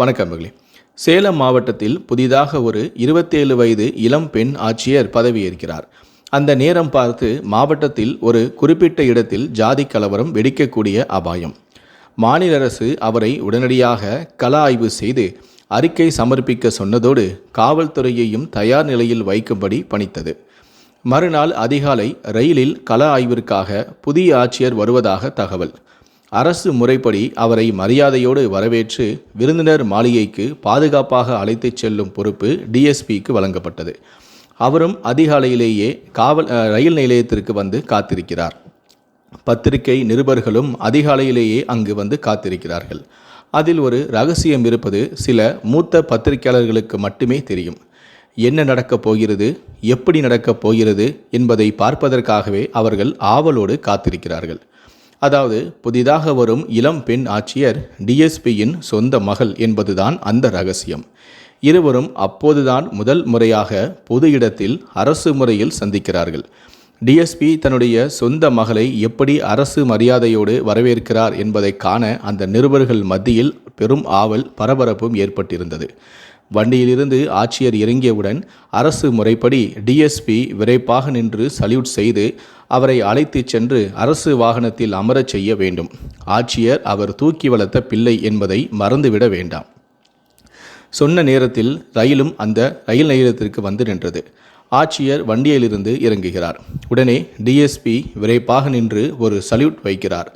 வணக்கம் மகளே. சேலம் மாவட்டத்தில் புதிதாக ஒரு இருபத்தேழு வயது இளம் பெண் ஆட்சியர் பதவியேற்கிறார். அந்த நேரம் பார்த்து மாவட்டத்தில் ஒரு குறிப்பிட்ட இடத்தில் ஜாதி கலவரம் வெடிக்கக்கூடிய அபாயம். மாநில அரசு அவரை உடனடியாக கள ஆய்வு செய்து அறிக்கை சமர்ப்பிக்க சொன்னதோடு காவல்துறையையும் தயார் நிலையில் வைக்கும்படி பணித்தது. மறுநாள் அதிகாலை ரயிலில் கள ஆய்விற்காக புதிய ஆட்சியர் வருவதாக தகவல். அரசு முறைப்படி அவரை மரியாதையோடு வரவேற்று விருந்தினர் மாளிகைக்கு பாதுகாப்பாக அழைத்துச் செல்லும் பொறுப்பு டிஎஸ்பிக்கு வழங்கப்பட்டது. அவரும் அதிகாலையிலேயே காவல் ரயில் நிலையத்திற்கு வந்து காத்திருக்கிறார். பத்திரிகை நிருபர்களும் அதிகாலையிலேயே அங்கு வந்து காத்திருக்கிறார்கள். அதில் ஒரு ரகசியம் இருப்பது சில மூத்த பத்திரிகையாளர்களுக்கு மட்டுமே தெரியும். என்ன நடக்கப் போகிறது எப்படி நடக்கப் போகிறது என்பதை பார்ப்பதற்காகவே அவர்கள் ஆவலோடு காத்திருக்கிறார்கள். அதாவது புதிதாக வரும் இளம் பெண் ஆட்சியர் டிஎஸ்பியின் சொந்த மகள் என்பதுதான் அந்த ரகசியம். இருவரும் அப்போதுதான் முதல் முறையாக பொது இடத்தில் அரசு முறையில் சந்திக்கிறார்கள். டிஎஸ்பி தன்னுடைய சொந்த மகளை எப்படி அரசு மரியாதையோடு வரவேற்கிறார் என்பதை காண அந்த நிருபர்கள் மத்தியில் பெரும் ஆவல் பரபரப்பும் ஏற்பட்டிருந்தது. வண்டியிலிருந்து ஆட்சியர் இறங்கியவுடன் அரசு முறைப்படி டிஎஸ்பி விரைப்பாக நின்று சல்யூட் செய்து அவரை அழைத்துச் சென்று அரசு வாகனத்தில் அமரச் செய்ய வேண்டும். ஆட்சியர் அவர் தூக்கி வளர்த்த பிள்ளை என்பதை மறந்துவிட வேண்டாம். சொன்ன நேரத்தில் ரயிலும் அந்த ரயில் நிலையத்திற்கு வந்து நின்றது. ஆட்சியர் வண்டியிலிருந்து இறங்குகிறார். உடனே டிஎஸ்பி விரைப்பாக நின்று ஒரு சல்யூட் வைக்கிறார்.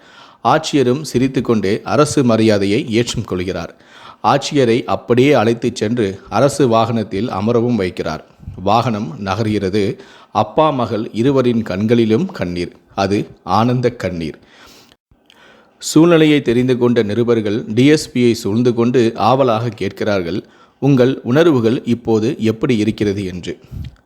ஆட்சியரும் சிரித்துக்கொண்டே அரசு மரியாதையை ஏற்றும் கொள்கிறார். ஆட்சியரை அப்படியே அழைத்துச் சென்று அரசு வாகனத்தில் அமரவும் வைக்கிறார். வாகனம் நகர்கிறது. அப்பா மகள் இருவரின் கண்களிலும் கண்ணீர். அது ஆனந்த கண்ணீர். சூழ்நிலையை தெரிந்து கொண்ட நிருபர்கள் டிஎஸ்பியை சூழ்ந்து கொண்டு ஆவலாக கேட்கிறார்கள் உங்கள் உணர்வுகள் இப்போது எப்படி இருக்கிறது? என்று.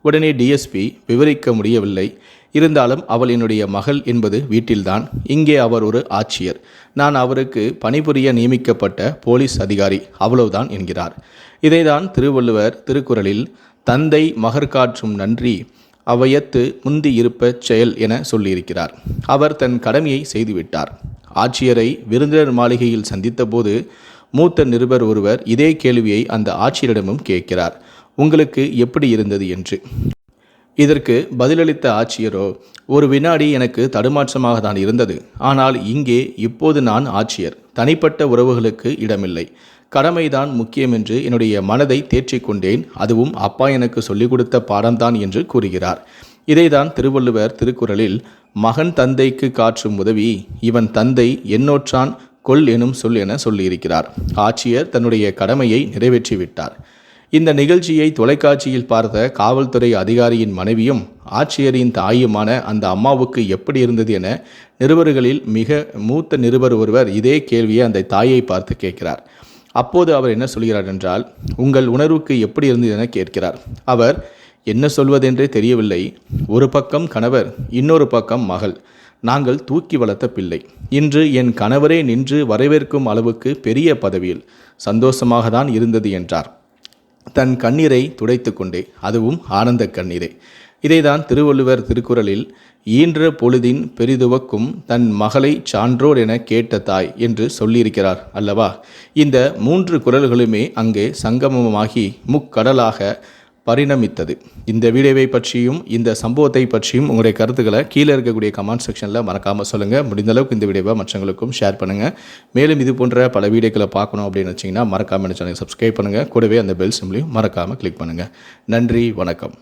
உடனே டிஎஸ்பி விவரிக்க முடியவில்லை. இருந்தாலும் அவள் என்னுடைய மகள் என்பது வீட்டில்தான். இங்கே அவர் ஒரு ஆட்சியர். நான் அவருக்கு பணிபுரிய நியமிக்கப்பட்ட போலீஸ் அதிகாரி. அவ்வளவுதான் என்கிறார். இதைதான் திருவள்ளுவர் திருக்குறளில் தந்தை மகர்காற்றும் நன்றி அவையத்து முந்தி இருப்ப செயல் என சொல்லியிருக்கிறார். அவர் தன் கடமையை செய்துவிட்டார். ஆட்சியரை விருந்தினர் மாளிகையில் சந்தித்தபோது மூத்த நிருபர் ஒருவர் இதே கேள்வியை அந்த ஆட்சியரிடமும் கேட்கிறார். உங்களுக்கு எப்படி இருந்தது என்று. இதற்கு பதிலளித்த ஆட்சியரோ ஒரு வினாடி எனக்கு தடுமாற்றமாக தான் இருந்தது. ஆனால் இங்கே இப்போது நான் ஆட்சியர். தனிப்பட்ட உறவுகளுக்கு இடமில்லை. கடமைதான் முக்கியம் என்று என்னுடைய மனதை தேற்றிக்கொண்டேன் அதுவும் அப்பா எனக்கு சொல்லிக் கொடுத்த பாடம்தான் என்று கூறுகிறார். இதைதான் திருவள்ளுவர் திருக்குறளில் மகன் தந்தைக்கு காற்றும் உதவி இவன் தந்தை என்னோற்றான் கொல் எனும் சொல் என சொல்லியிருக்கிறார். ஆட்சியர் தன்னுடைய கடமையை நிறைவேற்றிவிட்டார். இந்த நிகழ்ச்சியை தொலைக்காட்சியில் பார்த்த காவல்துறை அதிகாரியின் மனைவியும் ஆட்சியரின் தாயுமான அந்த அம்மாவுக்கு எப்படி இருந்தது என நிருபர்களில் மிக மூத்த நிருபர் ஒருவர் இதே கேள்வியை அந்த தாயை பார்த்து கேட்கிறார். அப்போது அவர் என்ன சொல்கிறார் என்றால் உங்கள் உணர்வுக்கு எப்படி இருந்தது என கேட்கிறார். அவர் என்ன சொல்வதென்றே தெரியவில்லை. ஒரு பக்கம் கணவர் இன்னொரு பக்கம் மகள். நாங்கள் தூக்கி வளர்த்த பிள்ளை. இன்று என் கணவரே நின்று வரவேற்கும் அளவுக்கு பெரிய பதவியில் சந்தோஷமாக தான் இருந்தது என்றார். தன் கண்ணீரை துடைத்து கொண்டே அதுவும் ஆனந்த கண்ணீரே. இதைதான் திருவள்ளுவர் திருக்குறளில் ஈன்ற பொழுதின் பெரிதுவக்கும் தன் மகளை சான்றோர் என கேட்ட தாய் என்று சொல்லியிருக்கிறார் அல்லவா? இந்த மூன்று குரல்களுமே அங்கே சங்கமமாகி முக்கடலாக பரிணமித்தது. இந்த வீடியோவை பற்றியும் இந்த சம்பவத்தை பற்றியும் உங்களுடைய கருத்துக்களை கீழே இருக்கக்கூடிய கமெண்ட் செக்ஷனில் மறக்காமல் சொல்லுங்கள் முடிந்த அளவுக்கு இந்த வீடியோவை மற்றவங்களுக்கும் ஷேர் பண்ணுங்கள் மேலும் இது போன்ற பல வீடியோக்களை பார்க்கணும் அப்படின்னு வச்சிங்கன்னா மறக்காமல் சேனலை சப்ஸ்கிரைப் பண்ணுங்கள் கூடவே அந்த பெல் சிம்லையும் மறக்காமல் கிளிக் பண்ணுங்கள் நன்றி வணக்கம்.